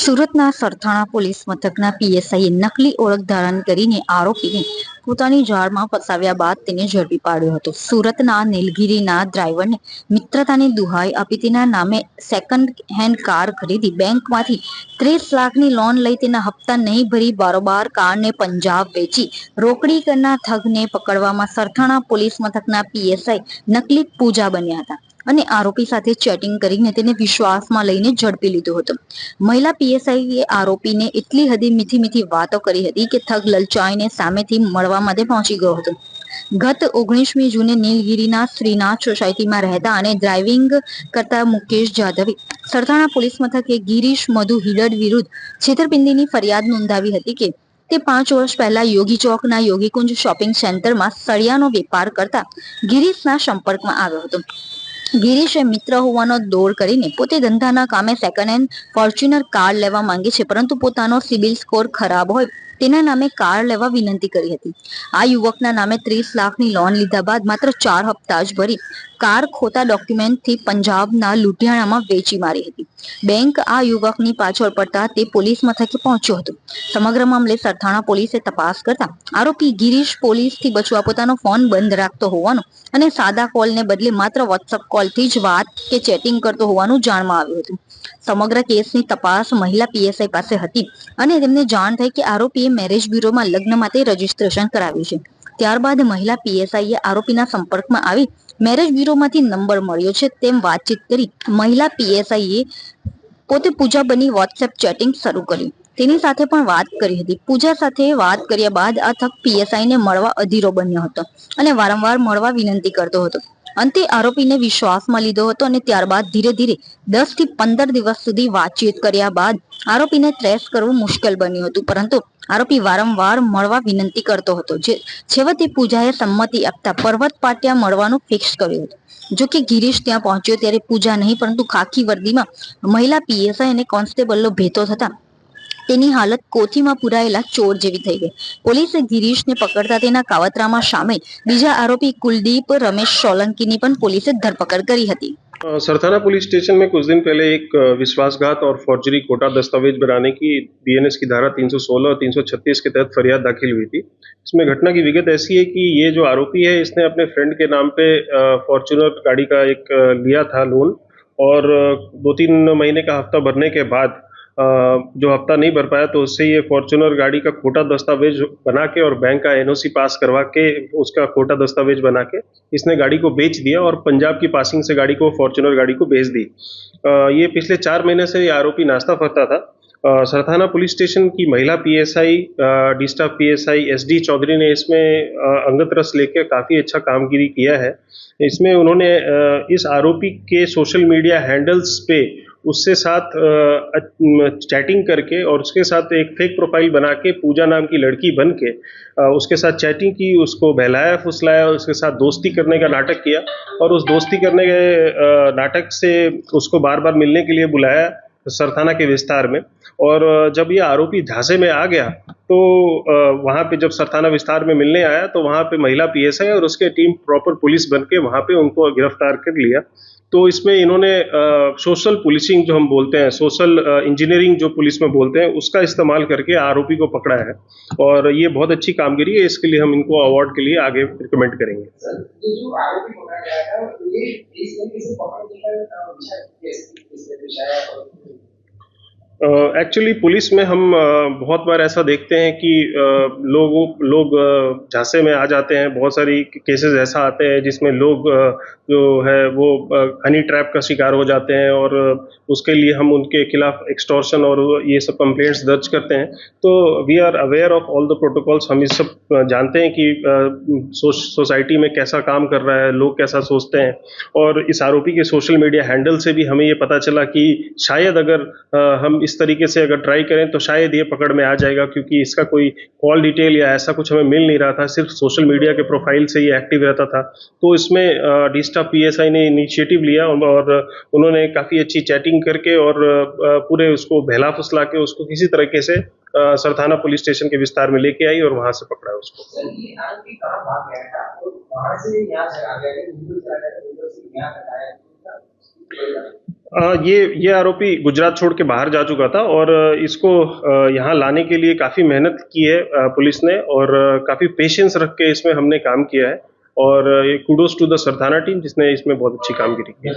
સુરતના સરથાણા પોલીસ મથકના પીએસઆઈએ નકલી ઓળખ ધારણ કરીને આરોપીને પોતાની જાળમાં ફસાવ્યા બાદ તેને ઝડપી પાડ્યો હતો. સુરતના નીલગિરીના ડ્રાઈવરને મિત્રતાની દુહાઈ આપી તેના નામે સેકન્ડ હેન્ડ કાર ખરીદી બેંકમાંથી ત્રીસ લાખની લોન લઈ તેના હપ્તા નહીં ભરી બારોબાર કારને પંજાબ વેચી રોકડી કરનાર ઠગને પકડવામાં સરથાણા પોલીસ મથકના પીએસઆઈ નકલી પૂજા બન્યા હતા. અને આરોપી સાથે ચેટિંગ કરીને તેને વિશ્વાસમાં લઈને ઝડપી લીધો હતો. મહિલા પીએસઆઈએ આરોપીને એટલી હદે મીઠી મીઠી વાતો કરી હતી કે થગ લલચાઈને સામેથી મળવા માટે પહોંચી ગયો હતો. ગત ઓગણીસમી જૂને નીલગીરીના શ્રીનાથ સોસાયટીમાં રહેતા અને ડ્રાઇવિંગ કરતા મુકેશ જાધવે, સરથાણા પોલીસ મથકે ગિરીશ મધુ હિલડ વિરુદ્ધ છેતરપિંડીની ફરિયાદ નોંધાવી હતી કે તે પાંચ વર્ષ પહેલા યોગી ચોકના યોગીકુંજ શોપિંગ સેન્ટરમાં સળિયાનો વેપાર કરતા ગિરીશના સંપર્કમાં આવ્યો હતો. ગિરીશે મિત્ર હોવાનો દોર કરીને પોતે ધંધાના કામે સેકન્ડ હેન્ડ ફોર્ચ્યુનર કાર લેવા માંગે છે, પરંતુ પોતાનો સિબિલ સ્કોર ખરાબ હોય તેના નામે કાર લેવા વિનંતી કરી હતી. આ યુવકના નામે ત્રીસ લાખની લોન લીધા બાદ માત્ર ચાર હપ્તા જ ભરી કાર ખોટા ડોક્યુમેન્ટથી પંજાબના લુધિયાણામાં વેચી મારી હતી. બેંક આ યુવકની પાછળ પડતા તે પોલીસ મથકે પહોંચ્યો હતો. સમગ્ર મામલે સરથાણા પોલીસે તપાસ કરતા આરોપી ગિરીશ પોલીસથી બચવા પોતાનો ફોન બંધ રાખતો હોવાનો અને સાદા કોલને બદલે માત્ર વોટ્સઅપ કોલથી જ વાત કે ચેટિંગ કરતો હોવાનું જાણવા આવ્યું હતું. સમગ્ર કેસની તપાસ મહિલા પીએસઆઈ પાસે હતી અને તેમને જાણ થઈ કે આરોપીએ મેરેજ બ્યુરોમાં લગ્ન માટે રજીસ્ટ્રેશન કરાવ્યું છે. ત્યારબાદ મહિલા પીએસઆઈએ આરોપીના સંપર્કમાં આવી મેરેજ બ્યુરોમાંથી નંબર મળ્યો છે તેમ વાતચીત કરી મહિલા પીએસઆઈએ પોતે પૂજા બની વોટ્સએપ ચેટિંગ શરૂ કર્યું તેની સાથે પણ વાત કરી હતી. પૂજા સાથે વાત કર્યા બાદ આ થક પીએસઆઈને મળવા અધીરો બન્યો હતો અને વારંવાર મળવા વિનંતી કરતો હતો. અંતે આરોપીને વિશ્વાસમાં લીધો હતો અને ત્યારબાદ ધીરે ધીરે દસથી પંદર દિવસ સુધી વાતચીત કર્યા બાદ આરોપીને ટ્રેસ કરવું મુશ્કેલ બન્યું હતું. પરંતુ આરોપી વારંવાર મળવા વિનંતી કરતો હતો. જે છેવટે પૂજાએ સંમતિ આપતા પર્વત પાટિયા મળવાનું ફિક્સ કર્યું હતું. જો કે ગિરીશ ત્યાં પહોંચ્યો ત્યારે પૂજા નહીં, પરંતુ ખાખી વર્દીમાં મહિલા પીએસઆઈ અને કોન્સ્ટેબલનો ભેતો થતા તેની હાલત કોથીમાં પુરાયેલા ચોર જેવી થઈ ગઈ. પોલીસે ગિરીશને પકડતા તેના કાવતરામાં સામેલ બીજા આરોપી કુલદીપ રમેશ સોલંકીની પણ પોલીસે ધરપકડ કરી હતી. सरथाना पुलिस स्टेशन में कुछ दिन पहले एक विश्वासघात और फॉर्जरी कोटा दस्तावेज़ बनाने की बीएनएस की धारा 316 और 336 के तहत फरियाद दाखिल हुई थी। इसमें घटना की विगत ऐसी है कि ये जो आरोपी है, इसने अपने फ्रेंड के नाम पे फॉर्चुनर गाड़ी का एक लिया था लोन और दो तीन महीने का हफ़्ता भरने के बाद जो हफ़्ता नहीं भर पाया तो उससे ये फॉर्चुनर गाड़ी का खोटा दस्तावेज़ बना के और बैंक का एनओसी पास करवा के उसका खोटा दस्तावेज़ बना के इसने गाड़ी को बेच दिया और पंजाब की पासिंग से गाड़ी को फॉर्चुनर गाड़ी को बेच दी। ये पिछले चार महीने से ये आरोपी नाश्ता फरता था। सरथाना पुलिस स्टेशन की महिला PSI D staff PSI SD Chaudhary ने इसमें अंगत रस लेकर काफ़ी अच्छा कामगिरी किया है। इसमें उन्होंने इस आरोपी के सोशल मीडिया हैंडल्स पे उससे साथ चैटिंग करके और उसके साथ एक फेक प्रोफ़ाइल बना के पूजा नाम की लड़की बन के उसके साथ चैटिंग की, उसको बहलाया, फुसलाया उसके साथ दोस्ती करने का नाटक किया और उस दोस्ती करने के नाटक से उसको बार बार मिलने के लिए बुलाया सरथाना के विस्तार में। और जब ये आरोपी झांसे में आ गया तो वहाँ पे जब सरथाना विस्तार में मिलने आया तो वहाँ पे महिला पीएसआई और उसके टीम प्रॉपर पुलिस बन के वहाँ पे उनको गिरफ़्तार कर लिया। तो इसमें इन्होंने सोशल पुलिसिंग जो हम बोलते हैं, सोशल इंजीनियरिंग जो पुलिस में बोलते हैं, उसका इस्तेमाल करके आरोपी को पकड़ा है। और ये बहुत अच्छी कामगिरी है, इसके लिए हम इनको अवार्ड के लिए आगे रिकमेंड करेंगे। सर एक्चुअली पुलिस में हम अ, बहुत बार ऐसा देखते हैं कि अ, लोगों लोग झांसे में आ जाते हैं। बहुत सारी केसेस ऐसा आते हैं जिसमें लोग जो है वो हनी ट्रैप का शिकार हो जाते हैं और उसके लिए हम उनके खिलाफ एक्सटॉर्शन और ये सब कंप्लेंट्स दर्ज करते हैं। तो we are aware of all the protocols हम इस सब जानते हैं कि सोसाइटी में कैसा काम कर रहा है लोग कैसा सोचते हैं। और इस आरोपी के सोशल मीडिया हैंडल से भी हमें ये पता चला कि शायद अगर हम इस तरीके से अगर ट्राई करें तो शायद ये पकड़ में आ जाएगा, क्योंकि इसका कोई कॉल डिटेल या ऐसा कुछ हमें मिल नहीं रहा था, सिर्फ़ सोशल मीडिया के प्रोफ़ाइल से ये एक्टिव रहता था। तो इसमें डिस्टा पीएसआई ने इनिशिएटिव लिया और उन्होंने काफ़ी अच्छी चैटिंग करके और पूरे उसको बहला फुसला के उसको किसी तरीके से सरथाना पुलिस स्टेशन के विस्तार में लेके आई और वहाँ से पकड़ा उसको। ये ये आरोपी गुजरात छोड़ के बाहर जा चुका था और इसको यहाँ लाने के लिए काफ़ी मेहनत की है पुलिस ने और काफ़ी पेशेंस रख के इसमें हमने काम किया है और ये kudos to the Sarthana team जिसने इसमें बहुत अच्छी कामगिरी की